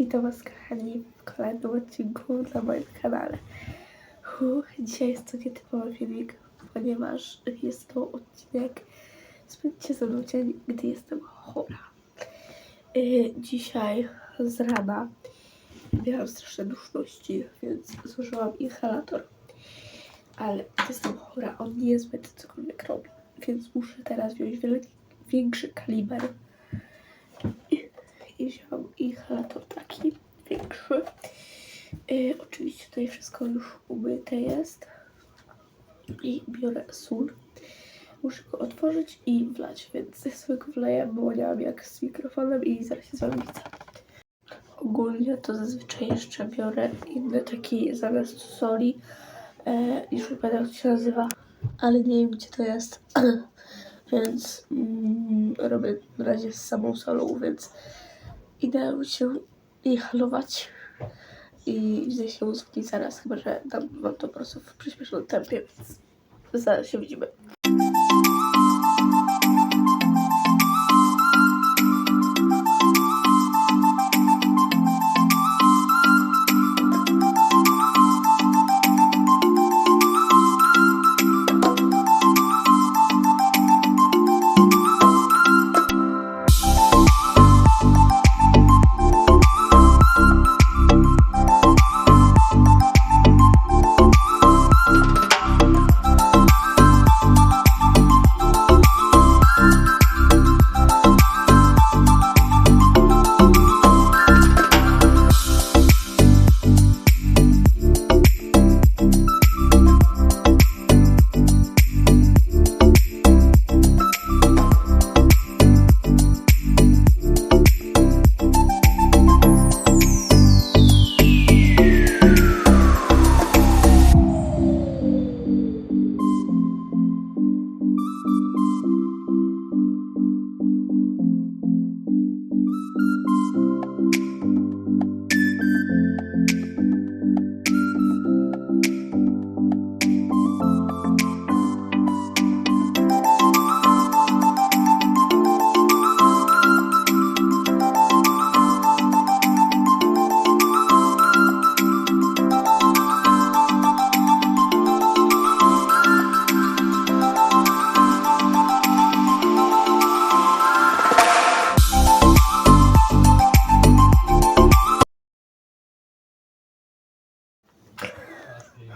Witam Was kochani w kolejnym odcinku na moim kanale. Hu, dzisiaj jest to nietypowy filmik, ponieważ jest to odcinek Spędźcie ze mną dzień, gdy jestem chora. Yy, dzisiaj z rana miałam straszne duszności, więc zużyłam inhalator. Ale jestem chora, on nie jest zbyt cokolwiek robi, więc muszę teraz wziąć wiele, większy kaliber i wziąłam inhalator taki większy. Yy, oczywiście tutaj wszystko już umyte jest. I biorę sól. Muszę go otworzyć i wlać, więc ja sobie go wleję, bo nie mam jak z mikrofonem i zaraz się z wami widzę. Ogólnie to zazwyczaj jeszcze biorę inny taki zamiast soli. E, już nie pamiętam jak to się nazywa, ale nie wiem gdzie to jest. więc mm, robię na razie z samą solą, więc idę się inhalować i widzę się muzyki zaraz, chyba że dam wam to po prostu w przyspieszonym tempie, więc zaraz się widzimy.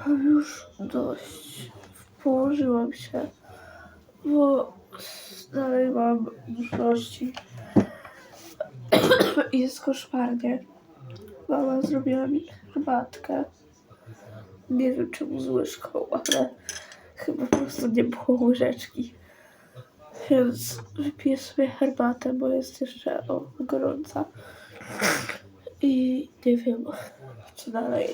Mam już dość. Położyłam się, bo dalej mam duszności. Jest koszmarnie. Mama zrobiła mi herbatkę. Nie wiem czemu z łyżką, ale chyba po prostu nie było łyżeczki. Więc wypiję sobie herbatę, bo jest jeszcze o, gorąca. I nie wiem, co dalej.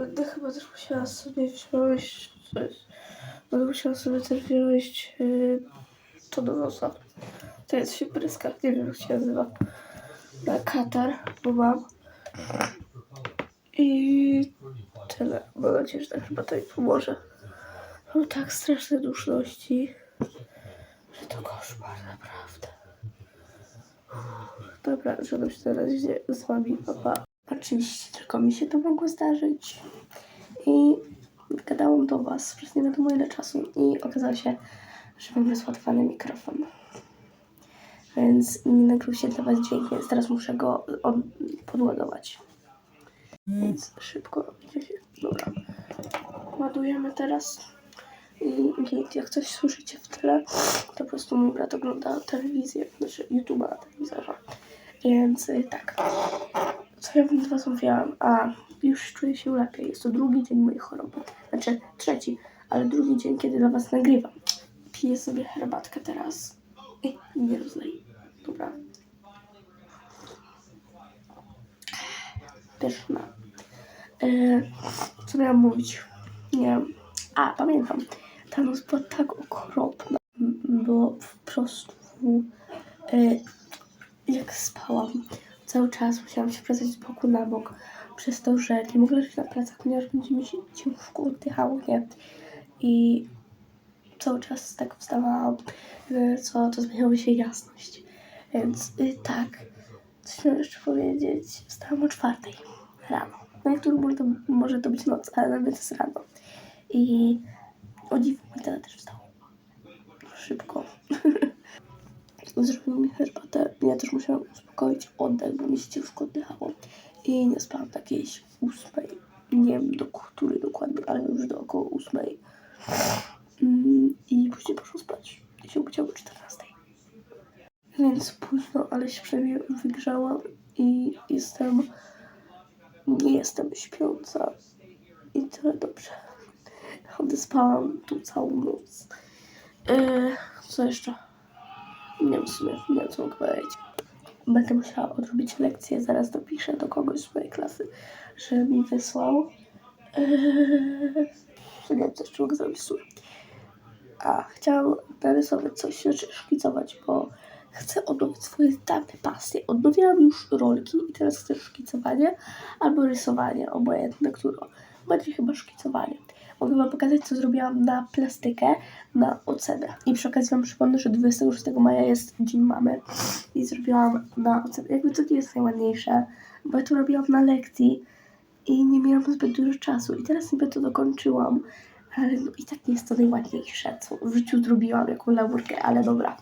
Będę chyba też musiała sobie wziąć coś. Będę musiała sobie też wziąć yy, to do nosa. To jest się pryska, nie wiem jak się nazywa. Na katar, bo mam. I tyle. Mam nadzieję, że ta chyba to mi pomoże. Mam tak straszne duszności, że to koszmar, naprawdę. Dobra, żebym się teraz z wami, papa. Oczywiście tylko mi się to mogło zdarzyć. I gadałam do was przez nie wiadomo ile czasu i okazało się, że mam rozładowany mikrofon. Więc nie nagrył się dla was dźwięk, więc teraz muszę go od, podładować. Więc szybko. Dobra. Ładujemy teraz. I jak coś słyszycie w tle, to po prostu mój brat ogląda telewizję, znaczy YouTube'a na telewizorze. Więc y, tak. Co ja wam was mówiłam? A, już czuję się lepiej. Jest to drugi dzień mojej choroby. Znaczy trzeci, ale drugi dzień, kiedy dla was nagrywam. Piję sobie herbatkę teraz. I nie rozlej. Dobra. Pyszna. E, co miałam mówić? Nie wiem. A, pamiętam. Ta noc była tak okropna. Było po prostu... E, jak spałam. Cały czas musiałam się wracać z boku na bok. Przez to, że nie mogę leżeć na plecach, ponieważ będzie mi się ciężko oddychało, nie? I cały czas tak wstawałam, y, co to zmieniała mi się jasność. Więc y, tak, coś chciałam jeszcze powiedzieć. Wstałam o czwartej rano. Na niektórych może to, może to być noc, ale na mnie to jest rano. I o dziwo mój tata też wstał. Szybko. Zrobił mi herbatę. Ja też musiałam uspokoić oddech, bo mi się ciężko oddychało. I nie spałam tak jakiejś ósmej. Nie wiem do której dokładnie, ale już do około ósmej. Mm, I później poszłam spać. I się obudziłam o 14. Więc późno, ale się przynajmniej wygrzałam i jestem. Nie jestem śpiąca. I tyle dobrze. Odespałam tu całą noc. Yy, co jeszcze? Nie wiem w sumie, mogę powiedzieć. Będę musiała odrobić lekcję, zaraz dopiszę do kogoś z mojej klasy, że mi wysłał. Mogę zrobić w sumie. A, chciałam narysować coś, znaczy szkicować, bo chcę odnowić swoje dawne pasje. Odnowiłam już rolki i teraz chcę szkicowanie albo rysowanie, obojętne którą. Bardziej chyba szkicowanie. Mogę wam pokazać, co zrobiłam na plastykę, na ocenę. I przy okazji wam przypomnę, że 26 maja jest Dzień Mamy i zrobiłam na ocenę. Jakby to nie jest najładniejsze, bo ja to robiłam na lekcji i nie miałam zbyt dużo czasu. I teraz niby to dokończyłam, ale no i tak nie jest to najładniejsze, co w życiu zrobiłam, jaką laurkę, ale dobra.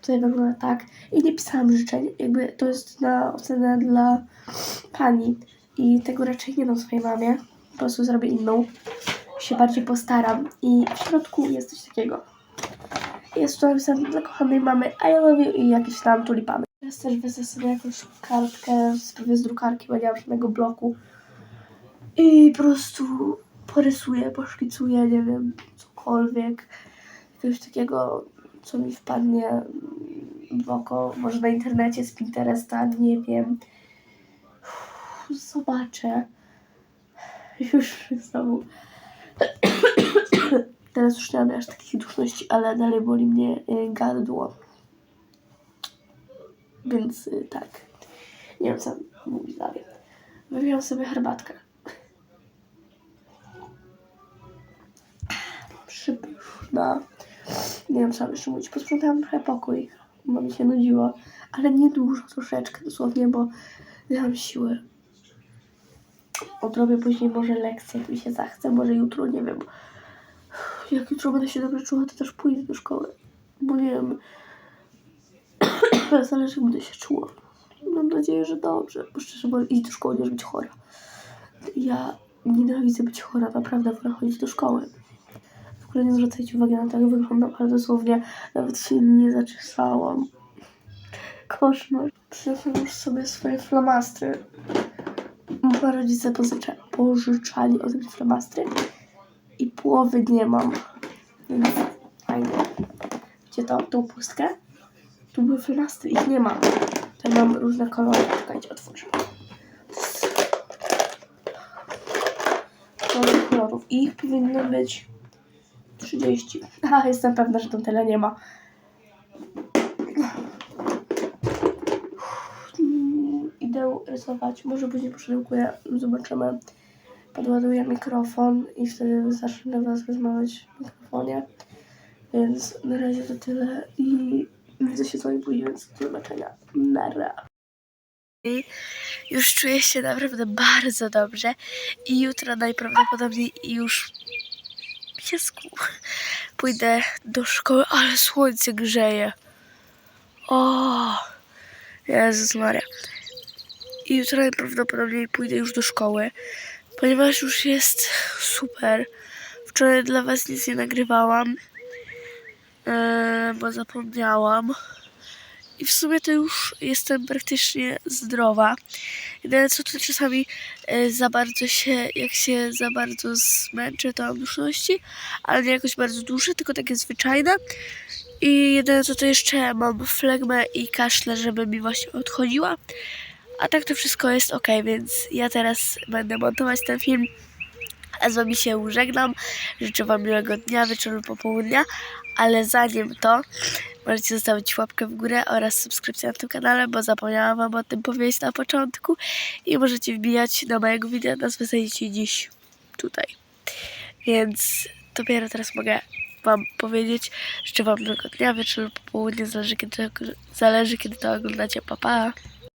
Tutaj wygląda tak. I nie pisałam życzeń, jakby to jest na ocenę dla pani. I tego raczej nie dam swojej mamie. Po prostu zrobię inną. Się bardziej postaram. I w środku jest coś takiego. Jest tu napisane dla kochanej mamy I love you i jakieś tam tulipany. Teraz też wezmę sobie jakąś kartkę prawie z drukarki, bo nie mam żadnego bloku. I po prostu porysuję, poszkicuję, nie wiem, cokolwiek. Jakiegoś takiego, co mi wpadnie w oko. Może na internecie z Pinteresta, nie wiem. Zobaczę. Już znowu. Teraz już nie mam aż takich duszności, ale dalej boli mnie y, gardło. Więc y, tak. Nie wiem co mówić dalej. Wypiłam sobie herbatkę. Przypyszna. Nie wiem co mam jeszcze mówić. Posprzątałam trochę pokój, bo mi się nudziło. Ale nie dużo, troszeczkę dosłownie, bo nie mam siły. Odrobię później może lekcję, jak mi się zachce, może jutro, nie wiem. Jak jutro będę się dobrze czuła, to też pójdę do szkoły. Bo nie wiem. Zależy, jak będę się czuła. Mam nadzieję, że dobrze. Bo szczerze, bo iść do szkoły jest być chora. Ja nienawidzę być chora, naprawdę wolę chodzić do szkoły. W ogóle nie zwracajcie uwagi na to, jak wyglądam, ale dosłownie nawet się nie zaczesałam. Koszmar. Przyniosłam już sobie swoje flamastry. Moje rodzice pożycza, pożyczali ode mnie flamastry i połowy nie mam. Więc fajnie. Gdzie to? Tą pustkę? Tu były flamastry, ich nie ma. Tutaj mam różne kolory. Czekajcie, otworzę. Różnych kolorów. I ich powinno być 30. A, jestem pewna, że tam tyle nie ma. Mm, Idę rysować. Może później poszukuję. Zobaczymy. Podładuję mikrofon i wtedy zacznę Was rozmawiać w mikrofonie. Więc na razie to tyle i widzę się z Wami później, więc do zobaczenia. Nara. Już czuję się naprawdę bardzo dobrze i jutro najprawdopodobniej już piesku pójdę do szkoły, ale słońce grzeje. O, Jezus Maria. I jutro najprawdopodobniej pójdę już do szkoły, ponieważ już jest super. Wczoraj dla Was nic nie nagrywałam, e, bo zapomniałam. I w sumie to już jestem praktycznie zdrowa. Jedyne co to czasami e, za bardzo się, jak się za bardzo zmęczę, to mam duszności, ale nie jakoś bardzo duże, tylko takie zwyczajne. I jedyne co to jeszcze mam flegmę i kaszle, żeby mi właśnie odchodziła. A tak to wszystko jest ok, więc ja teraz będę montować ten film. A z wami się żegnam. Życzę wam miłego dnia, wieczoru, popołudnia. Ale zanim to, możecie zostawić łapkę w górę oraz subskrypcję na tym kanale, bo zapomniałam wam o tym powiedzieć na początku. I możecie wbijać na mojego wideo, nazwę znajdziecie dziś tutaj. Więc dopiero teraz mogę wam powiedzieć, życzę wam miłego dnia, wieczoru, popołudnia, zależy kiedy to, zależy kiedy to oglądacie. Pa, pa!